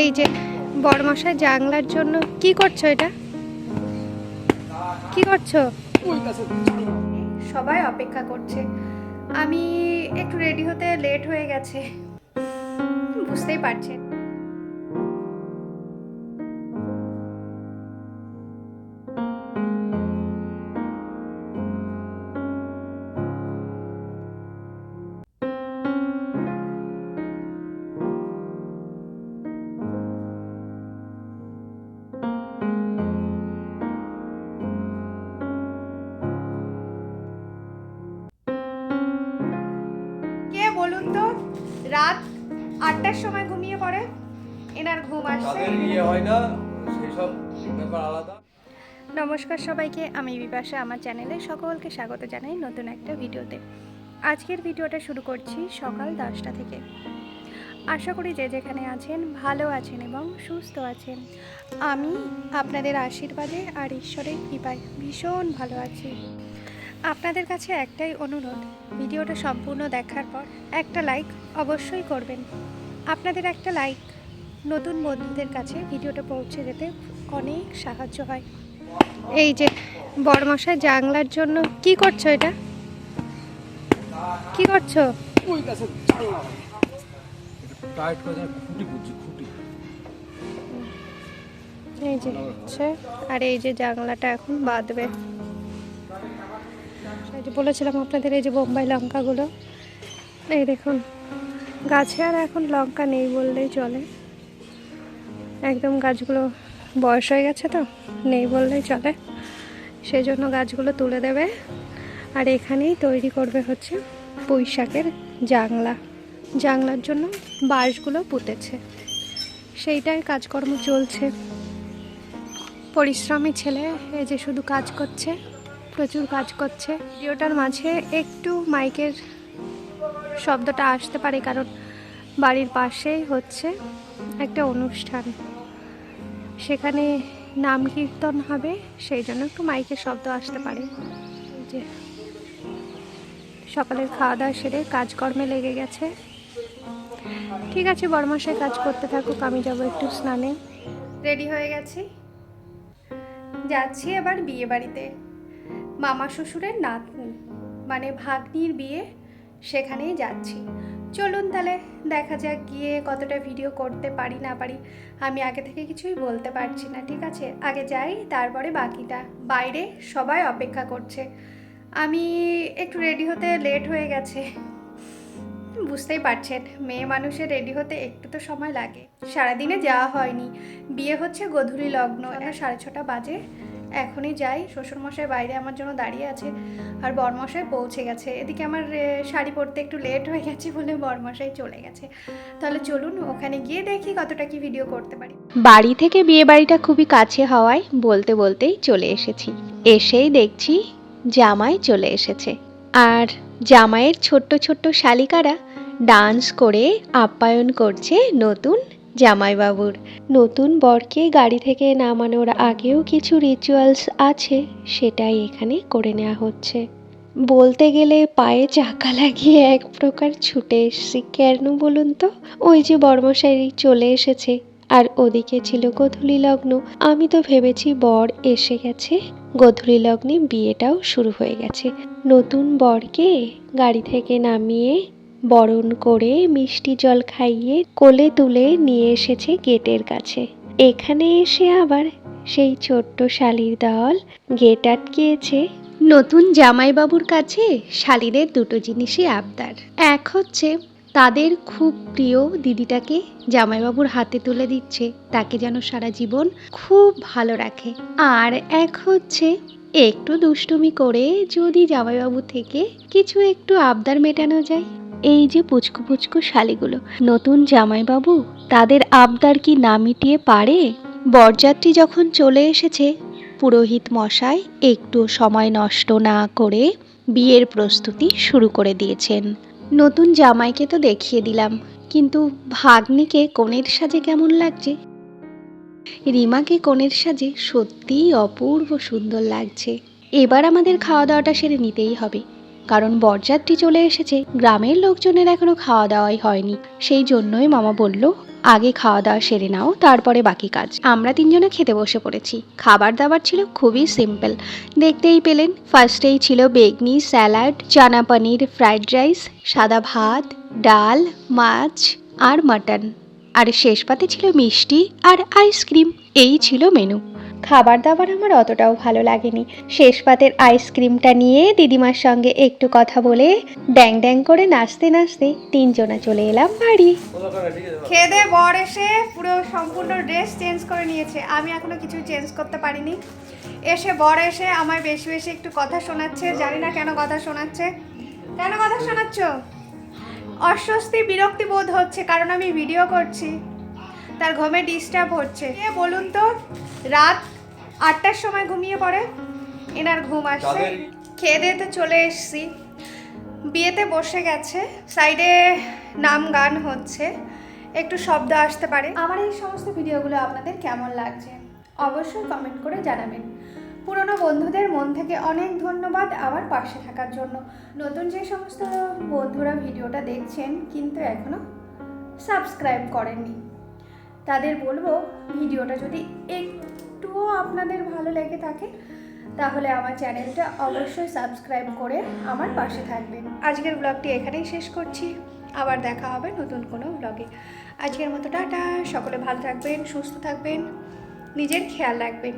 এই যে বড়মশাই জাংলার জন্য কি করছ এটা? কি করছ? সবাই অপেক্ষা করছে। আমি একটু রেডি হতে লেট হয়ে গেছে। বুঝতেই পারছেন। রাত আটটার সময় ঘুমিয়ে পড়ে। এনার ঘুম আসছে। হয় না সেসব ব্যাপার আলাদা। নমস্কার সবাইকে আমি বিপাশা আমার চ্যানেলে সকলকে স্বাগত জানাই নতুন একটা ভিডিওতে। আজকের ভিডিওটা শুরু করছি সকাল দশটা থেকে। আশা করি যে যেখানে আছেন ভালো আছেন এবং সুস্থ আছেন। আমি আপনাদের আশীর্বাদে আর ঈশ্বরের কৃপায় ভীষণ ভালো আছি। আপনাদের কাছে একটাই অনুরোধ ভিডিওটা সম্পূর্ণ দেখার পর একটা লাইক অবশ্যই করবেন। আপনাদের একটা লাইক নতুন বন্ধুদের কাছে ভিডিওটা পৌঁছে যেতে অনেক সাহায্য হয়। এই যে বড়মশাই জানলার জন্য কি করছ এটা? কি করছ? এই যে আর এই যে জানলাটা এখন বাঁধবে। এই যে বলেছিলাম আপনাদের এই যে বোম্বাই লঙ্কাগুলো। এই দেখুন, গাছে আর এখন লঙ্কা নেই বললেই চলে। একদম গাছগুলো বয়স হয়ে গেছে তো, নেই বললেই চলে। সেই জন্য গাছগুলো তুলে দেবে। আর এখানেই তৈরি করবে হচ্ছে শাকের জাংলা। জাংলার জন্য বাঁশগুলো পুঁতেছে। সেইটাই কাজকর্ম চলছে। পরিশ্রমী ছেলে, এই যে শুধু কাজ করছে। প্রচুর কাজ করছে। ভিডিওটার মাঝে একটু মাইকের শব্দটা আসতে পারে, কারণ বাড়ির পাশেই হচ্ছে একটা অনুষ্ঠান। সেখানে নাম কীর্তন হবে, সেই জন্য একটু মাইকের শব্দ আসতে পারে। যে, সকালের খাওয়া দাওয়া সেরে কাজকর্মে লেগে গেছে। ঠিক আছে বড়মাসায় কাজ করতে থাকুক, আমি যাব একটু স্নানে। রেডি হয়ে গেছি। যাচ্ছি এবার বিয়ে বাড়িতে মামা শ্বশুরের নাতনি। মানে ভাগ্নির বিয়ে সেখানেই যাচ্ছি। চলুন তাহলে দেখা যাক গিয়ে কতটা ভিডিও করতে পারি না পারি। আমি আগে থেকে কিছুই বলতে পারছি না, ঠিক আছে? আগে যাই, তারপরে বাকিটা। বাইরে সবাই অপেক্ষা করছে। আমি একটু রেডি হতে লেট হয়ে গেছে। বুঝতেই পারছেন, মেয়ে মানুষের রেডি হতে একটু তো সময় লাগে। সারাদিনে যাওয়া হয়নি। বিয়ে হচ্ছে গধূলি লগ্ন সাড়ে ছটা বাজে। এখনই যাই। শ্বশুরমশাই বাইরে আমার জন্য দাঁড়িয়ে আছে আর বরমশাই পৌঁছে গেছে। এদিকে আমার শাড়ি পরতে একটু লেট হয়ে গেছে বলে বরমশাই চলে গেছে। তাহলে চলুন ওখানে গিয়ে দেখি কতটা কি ভিডিও করতে পারি। বাড়ি থেকে বিয়ে বাড়িটা খুবই কাছে হওয়ায় বলতে বলতেই চলে এসেছি। এসেই দেখছি জামাই চলে এসেছে। আর জামাইয়ের ছোট্ট ছোট্ট শালিকারা ডান্স করে আপ্যায়ন করছে নতুন জামাইবাবুর। নতুন বরকে গাড়ি থেকে নামানোর আগেও কিছু রিচুয়ালস আছে, সেটাই এখানে করে নেওয়া হচ্ছে। বলতে গেলে পায়ে চাকা লাগিয়ে এক প্রকার ছুটে এসছি। কেন বলুন তো? ওই যে বর্মশাই চলে এসেছে। আর ওদিকে ছিল গধূলি লগ্ন। আমি তো ভেবেছি বর এসে গেছে। গধূলি লগ্নে বিয়েটাও শুরু হয়ে গেছে। নতুন বরকে গাড়ি থেকে নামিয়ে বরণ করে মিষ্টি জল খাইয়ে কোলে তুলে নিয়ে এসেছে গেটের কাছে। এখানে এসে আবার সেই ছোট্ট শালির দল গেট আটকিয়েছে। নতুন জামাইবাবুর কাছে শালিদের দুটো জিনিসই আবদার। এক হচ্ছে, তাদের খুব প্রিয় দিদিটাকে জামাইবাবুর হাতে তুলে দিচ্ছে। তাকে যেন সারা জীবন খুব ভালো রাখে। আর এক হচ্ছে, একটু দুষ্টুমি করে যদি জামাইবাবু থেকে কিছু একটু আবদার মেটানো যায় এই যে পুচকু পুচকু শালিগুলো, নতুন জামাইবাবু, তাদের আবদার কি না মিটিয়ে পারে? বরযাত্রী যখন চলে এসেছে, পুরোহিত মশাই একটু সময় নষ্ট না করে বিয়ের প্রস্তুতি শুরু করে দিয়েছেন। নতুন জামাইকে তো দেখিয়ে দিলাম, কিন্তু ভাগ্নিকে কনের সাজে কেমন লাগছে? রিমাকে কনের সাজে সত্যিই অপূর্ব সুন্দর লাগছে। এবার আমাদের খাওয়া দাওয়াটা সেরে নিতেই হবে। কারণ বরযাত্রী চলে এসেছে। গ্রামের লোকজনের এখনও খাওয়া দাওয়াই হয়নি। সেই জন্যই মামা বলল, আগে খাওয়া দাওয়া সেরে নাও, তারপরে বাকি কাজ। আমরা তিনজনে খেতে বসে পড়েছি। খাবার দাবার ছিল খুবই সিম্পল। দেখতেই পেলেন, ফার্স্টেই ছিল বেগনি, salad, chana paneer, fried rice, সাদা ভাত, ডাল, মাছ আর মাটন। আর শেষ পাতে ছিল মিষ্টি আর আইসক্রিম। এই ছিল মেনু। খাবার দাবার আমার অতটাও ভালো লাগেনি। শেষ পাতের আইসক্রিমটা নিয়ে দিদিমার সঙ্গে একটু কথা বলে ড্যাং ড্যাং করে নাচতে নাচতে তিনজনা চলে এলাম বাড়ি। খেদে বর এসে পুরো সম্পূর্ণ ড্রেস চেঞ্জ করে নিয়েছে। আমি এখনও কিছু চেঞ্জ করতে পারিনি। এসে বর এসে আমায় বেশি বেশি একটু কথা শোনাচ্ছে। জানি না কেন কথা শোনাচ্ছে। কেন কথা শোনাচ্ছ? অস্বস্তি, বিরক্তি বোধ হচ্ছে, কারণ আমি ভিডিও করছি। তার ঘুমে ডিস্টার্ব হচ্ছে। বলুন তো, রাত আটটার সময় ঘুমিয়ে পড়ে। এনার ঘুম আসছে। খেয়ে দিয়ে তো চলে এসছি। বিয়েতে বসে গেছে। সাইডে নাম গান হচ্ছে। একটু শব্দ আসতে পারে। আমার এই সমস্ত ভিডিওগুলো আপনাদের কেমন লাগছে? অবশ্যই কমেন্ট করে জানাবেন। পুরনো বন্ধুদের মন থেকে অনেক ধন্যবাদ আমার পাশে থাকার জন্য। নতুন যে সমস্ত বন্ধুরা ভিডিওটা দেখছেন কিন্তু এখনও সাবস্ক্রাইব করেননি। তাদের বলব ভিডিওটা যদি একটুও আপনাদের ভালো লেগে থাকে, তাহলে আমার চ্যানেলটা অবশ্যই সাবস্ক্রাইব করে আমার পাশে থাকবেন। আজকের ব্লগটি এখানেই শেষ করছি। আবার দেখা হবে নতুন কোনো ব্লগে আজকের মতো টাটা, সকলে ভালো থাকবেন, সুস্থ থাকবেন, নিজের খেয়াল রাখবেন।